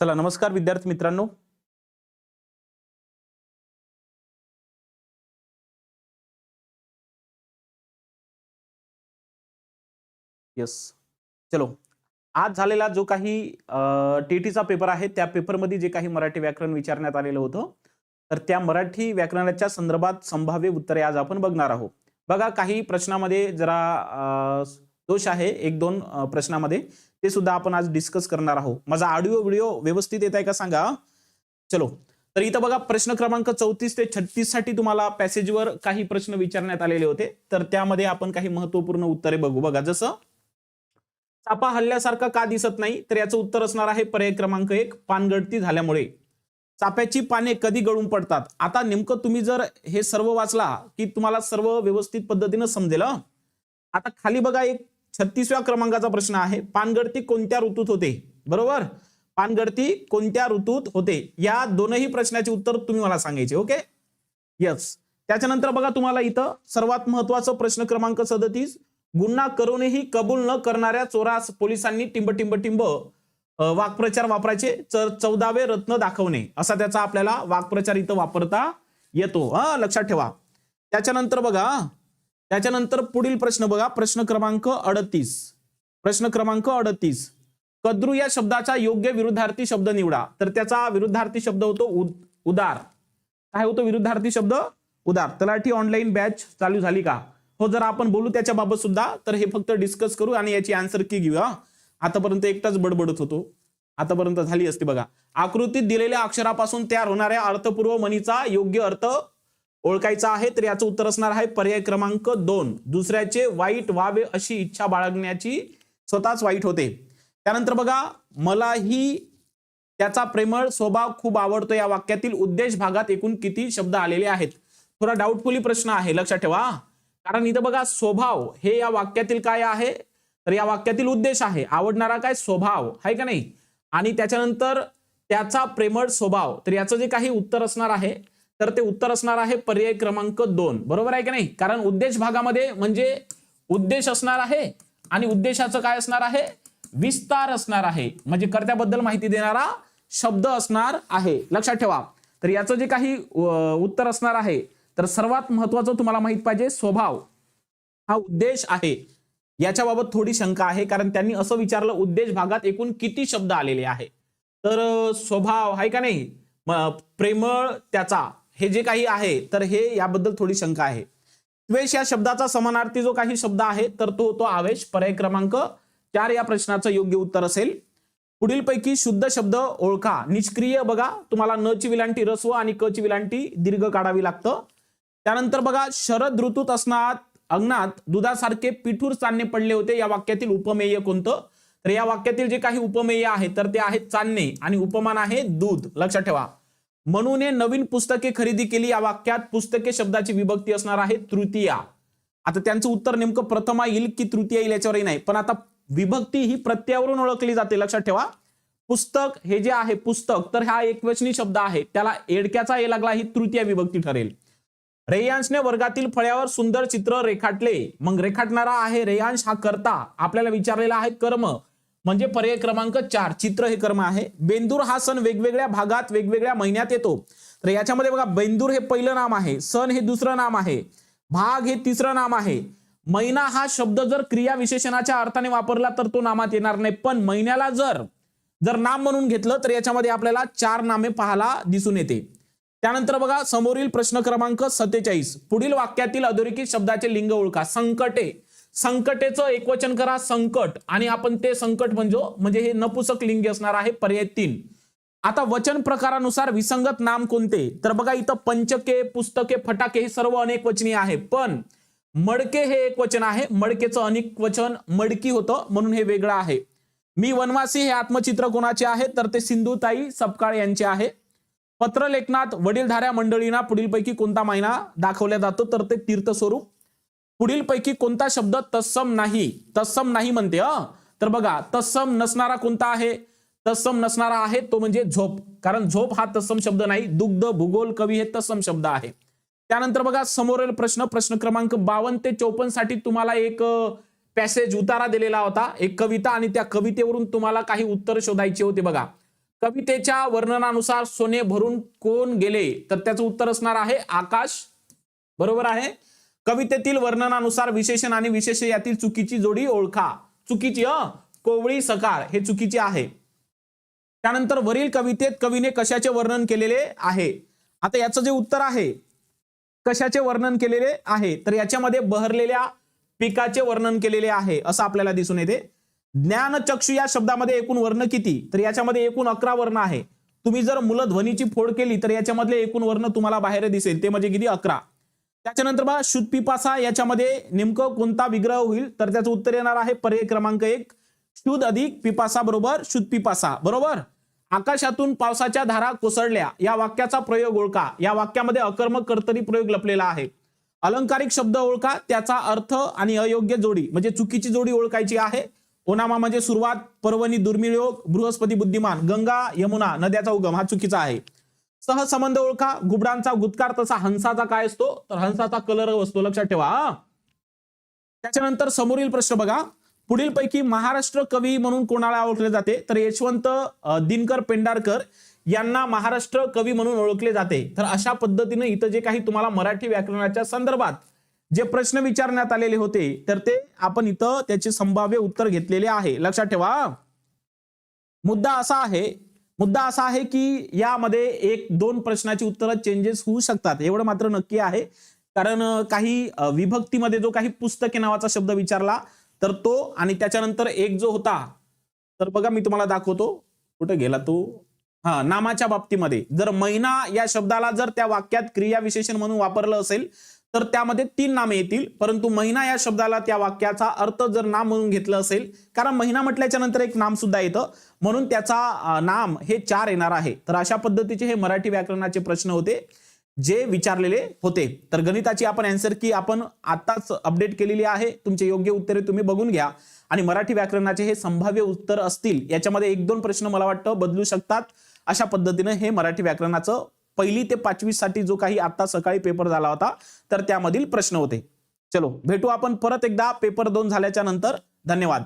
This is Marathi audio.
चला नमस्कार विद्यार्थी मित्रांनो. येस चलो. आज झालेला जो काही टीटीचा पेपर आहे त्या पेपरमध्ये जे काही मराठी व्याकरण विचारण्यात आलेलं होतं तर त्या मराठी व्याकरणाच्या संदर्भात संभाव्य उत्तरे आज आपण बघणार आहोत. बघा काही प्रश्नामध्ये जरा दोष आहे एक दोन प्रश्नामध्ये. ते सुद्धा आपण आज डिस्कस करणार आहोत. माझा ऑडिओ व्हिडिओ व्यवस्थित येत आहे का सांगा? चलो. तर इथं बघा प्रश्न क्रमांक चौतीस ते छत्तीससाठी तुम्हाला पॅसेजवर काही प्रश्न विचारण्यात आलेले होते. तर त्यामध्ये आपण काही महत्त्वपूर्ण उत्तरे बघू. बघा जसं चापा हल्ल्यासारखा का दिसत नाही? तर याचं उत्तर असणार आहे पर्याय क्रमांक एक पानगळती झाल्यामुळे. चाप्याची पाने कधी गळून पडतात? आता नेमकं तुम्ही जर हे सर्व वाचला की तुम्हाला सर्व व्यवस्थित पद्धतीनं समजेल आता खाली बघा एक छत्तीसव्या क्रमांकाचा प्रश्न आहे. पानगळती कोणत्या ऋतूत होते? बरोबर? पानगळती कोणत्या ऋतूत होते? या दोनही प्रश्नाचे उत्तर तुम्ही मला सांगायचे ओके? यस त्याच्यानंतर बघा तुम्हाला इथं सर्वात महत्वाचं प्रश्न क्रमांक सदतीस. गुन्हा करूनही कबूल न करणाऱ्या चोरास पोलिसांनी टिंब टिंब टिंब वाक्प्रचार वापरायचे. चौदावे रत्न दाखवणे. असा त्याचा आपल्याला वाक्प्रचार इथं वापरता येतो. हा लक्षात ठेवा. त्याच्यानंतर बघा त्याच्यानंतर पुढील प्रश्न बघा. प्रश्न क्रमांक अडतीस. प्रश्न क्रमांक अडतीस. कद्रू या शब्दाचा योग्य विरुद्धार्थी शब्द निवडा. तर त्याचा विरुद्धार्थी शब्द होतो उदार. काय होतो विरुद्धार्थी शब्द? उदार. तलाठी ऑनलाईन बॅच चालू झाली का? हो जर आपण बोलू त्याच्या बाबत सुद्धा. तर हे फक्त डिस्कस करू आणि याची आन्सर की घेऊ आतापर्यंत एकटाच बडबडत होतो. आतापर्यंत झाली असते बघा. आकृतीत दिलेल्या अक्षरापासून तयार होणाऱ्या अर्थपूर्व मनीचा योग्य अर्थ ओळखायचा आहे तर याचं उत्तर असणार आहे पर्याय क्रमांक दोन. दुसऱ्याचे वाईट व्हावे अशी इच्छा बाळगण्याची स्वतःच वाईट होते. त्यानंतर बघा मलाही त्याचा प्रेमळ स्वभाव खूप आवडतो. या वाक्यातील उद्देश भागात एकूण किती शब्द आलेले आहेत? थोडा डाऊटफुली प्रश्न आहे लक्षात ठेवा. कारण इथं बघा स्वभाव हे या वाक्यातील काय आहे? तर या वाक्यातील उद्देश आहे. आवडणारा काय? स्वभाव. आहे का नाही? आणि त्याच्यानंतर त्याचा प्रेमळ स्वभाव. तर याचं जे काही उत्तर असणार आहे तर ते उत्तर असणार आहे पर्याय क्रमांक दोन. बरोबर आहे का नाही? कारण उद्देश भागामध्ये म्हणजे उद्देश असणार आहे आणि उद्देशाचं काय असणार आहे? विस्तार असणार आहे. म्हणजे कर्त्याबद्दल माहिती देणारा शब्द असणार आहे. लक्षात ठेवा. तर याचं जे काही उत्तर असणार आहे तर सर्वात महत्वाचं तुम्हाला माहीत पाहिजे स्वभाव. हा उद्देश आहे. याच्याबाबत थोडी शंका आहे कारण त्यांनी असं विचारलं उद्देश भागात एकूण किती शब्द आलेले आहे? तर स्वभाव आहे का नाही? प्रेमळ त्याचा. हे जे काही आहे तर हे याबद्दल थोडी शंका आहे. द्वेष या शब्दाचा समानार्थी जो काही शब्द आहे तर तो होतो आवेश. पर्याय क्रमांक चार या प्रश्नाचं योग्य उत्तर असेल. पुढील पैकी शुद्ध शब्द ओळखा. निष्क्रिय बघा. तुम्हाला न ची विलांटी रस्व आणि क ची विलांटी दीर्घ काढावी लागतं. त्यानंतर बघा शरद ऋतूत असणार अंगणात दुधासारखे पिठूर चांदणे पडले होते. या वाक्यातील उपमेय कोणतं? तर या वाक्यातील जे काही उपमेय आहे तर ते आहे चांदणे आणि उपमान आहे दूध. लक्षात ठेवा. मनूने नवीन पुस्तके खरेदी केली. या वाक्यात पुस्तके शब्दाची विभक्ती असणार आहे तृतीया. आता त्यांचं उत्तर नेमकं प्रथमा येईल की तृतीया येईल याच्यावरही नाही. पण आता विभक्ती ही प्रत्ययावरून ओळखली जाते. लक्षात ठेवा. पुस्तक हे जे आहे पुस्तक तर हा एकवचनी शब्द आहे. त्याला एडक्याचा ये लागला ही तृतीय विभक्ती ठरेल. रेयांशने वर्गातील फळ्यावर सुंदर चित्र रेखाटले. मग रेखाटणारा आहे रेयांश हा करता. आपल्याला विचारलेला आहे कर्म. म्हणजे पर्याय क्रमांक चार चित्र हे कर्म आहे. बेंदूर हा सण वेगवेगळ्या भागात वेगवेगळ्या महिन्यात येतो. तर याच्यामध्ये बघा बेंदूर हे पहिलं नाम आहे सण हे दुसरं नाम आहे भाग हे तिसरं नाम आहे. महिना हा शब्द जर क्रिया विशेषणाच्या अर्थाने वापरला तर तो नामात येणार नाही. पण महिन्याला जर जर नाम म्हणून घेतलं तर याच्यामध्ये आपल्याला चार नामे पाहायला दिसून येते. त्यानंतर बघा समोरील प्रश्न क्रमांक सत्तेचाळीस. पुढील वाक्यातील अधोरेखित शब्दाचे लिंग ओळखा. संकटे. संकटेचं एकवचन करा संकट. आणि आपण ते संकट म्हणजे म्हणजे हे नपुसक लिंगी असणार आहे पर्याय तीन. आता वचन प्रकारानुसार विसंगत नाम कोणते? तर बघा इथं पंचके पुस्तके फटाके हे सर्व अनेक वचनी आहे. पण मडके हे एक वचन आहे. मडकेचं अनेक वचन मडकी होतं म्हणून हे वेगळं आहे. मी वनवासी हे आत्मचित्र कोणाचे आहे? तर ते सिंधुताई सपकाळ यांचे आहे. पत्रलेखनात वडीलधाऱ्या मंडळींना पुढीलपैकी कोणता महिना दाखवला जातो? तर ते तीर्थस्वरूप पुढीलपैकी कोणता शब्द तत्सम नाही? तत्सम नाही म्हणते अ तर बघा तत्सम नसणारा कोणता आहे? तत्सम नसणारा आहे तो म्हणजे झोप. कारण झोप हा तत्सम शब्द नाही दुग्ध भूगोल कवी हे तत्सम शब्द आहे. त्यानंतर बघा समोरील प्रश्न प्रश्न क्रमांक बावन्न ते चौपन्नसाठी तुम्हाला एक पॅसेज उतारा दिलेला होता. एक कविता आणि त्या कवितेवरून तुम्हाला काही उत्तर शोधायचे होते बघा. कवितेच्या वर्णनानुसार सोने भरून कोण गेले? तर त्याचं उत्तर असणार आहे आकाश. बरोबर आहे? कवितेतील वर्णनानुसार विशेषण आणि विशेष यातील चुकीची जोडी ओळखा. चुकीची अ कोवळी सकार हे चुकीचे आहे. त्यानंतर वरील कवितेत कवीने कशाचे वर्णन केलेले आहे? आता याचं जे उत्तर आहे कशाचे वर्णन केलेले आहे? तर याच्यामध्ये बहरलेल्या पिकाचे वर्णन केलेले आहे असं आपल्याला दिसून येते. ज्ञानचक्षु या शब्दामध्ये एकूण वर्ण किती? तर याच्यामध्ये एकूण अकरा वर्ण आहे. तुम्ही जर मूलध्वनीची फोड केली तर याच्यामधले एकूण वर्ण तुम्हाला बाहेर दिसेल. ते म्हणजे किती? अकरा. त्याच्यानंतर बघा शुद्ध पिपासा याच्यामध्ये नेमकं कोणता विग्रह होईल? तर त्याचं उत्तर येणार आहे पर्याय क्रमांक एक शुद्ध अधिक पिपासा बरोबर शुद्ध पिपासा. बरोबर? आकाशातून पावसाच्या धारा कोसळल्या. या वाक्याचा प्रयोग ओळखा. या वाक्यामध्ये अकर्मक कर्तरी प्रयोग लपलेला आहे. अलंकारिक शब्द ओळखा. त्याचा अर्थ आणि अयोग्य जोडी म्हणजे चुकीची जोडी ओळखायची आहे. ओनामा म्हणजे सुरुवात पर्वणी दुर्मिळ योग बृहस्पती बुद्धिमान गंगा यमुना नद्याचा उगम हा चुकीचा आहे. सहसंबंध ओळखा. गुबडांचा गुदकार तसा हंसाचा काय असतो? तर हंसाचा कलर असतो. लक्षात ठेवा त्याच्यानंतर समोरील प्रश्न बघा. पुढील पैकी महाराष्ट्र कवी म्हणून कोणाला ओळखले जाते? तर यशवंत दिनकर पेंडारकर यांना महाराष्ट्र कवी म्हणून ओळखले जाते. तर अशा पद्धतीने इथं जे काही तुम्हाला मराठी व्याकरणाच्या संदर्भात जे प्रश्न विचारण्यात आलेले होते तर ते आपण इथं त्याचे संभाव्य उत्तर घेतलेले आहे. लक्षात ठेवा मुद्दा असा आहे मुद्दा असा आहे की यामध्ये एक दोन प्रश्नाची उत्तरं चेंजेस होऊ शकतात. एवढं मात्र नक्की आहे. कारण काही विभक्तीमध्ये जो काही पुस्तके नावाचा शब्द विचारला तर तो आणि त्याच्यानंतर एक जो होता तर बघा मी तुम्हाला दाखवतो. कुठे गेला तो? हा नामाच्या बाबतीमध्ये. जर महिना या शब्दाला जर त्या वाक्यात क्रिया विशेषण म्हणून वापरलं असेल तर त्यामध्ये तीन नामे येतील. परंतु महिना या शब्दाला त्या वाक्याचा अर्थ जर नाम म्हणून घेतलं असेल कारण महिना म्हटल्याच्या नंतर एक नाम सुद्धा येतं. म्हणून त्याचा नाम हे चार येणार आहे. तर अशा पद्धतीचे हे मराठी व्याकरणाचे प्रश्न होते जे विचारलेले होते. तर गणिताची आपण अँसर की आपण आताच अपडेट केलेली आहे. तुमचे योग्य उत्तरे तुम्ही बघून घ्या. आणि मराठी व्याकरणाचे हे संभाव्य उत्तर असतील याच्यामध्ये एक दोन प्रश्न मला वाटतं बदलू शकतात. अशा पद्धतीनं हे मराठी व्याकरणाचं पहिली ते पाचवी साठी जो काही आता सकाळी पेपर झाला होता तर त्यामधील प्रश्न होते. चलो भेटू आपण परत एकदा पेपर दोन झाल्याच्यानंतर. धन्यवाद.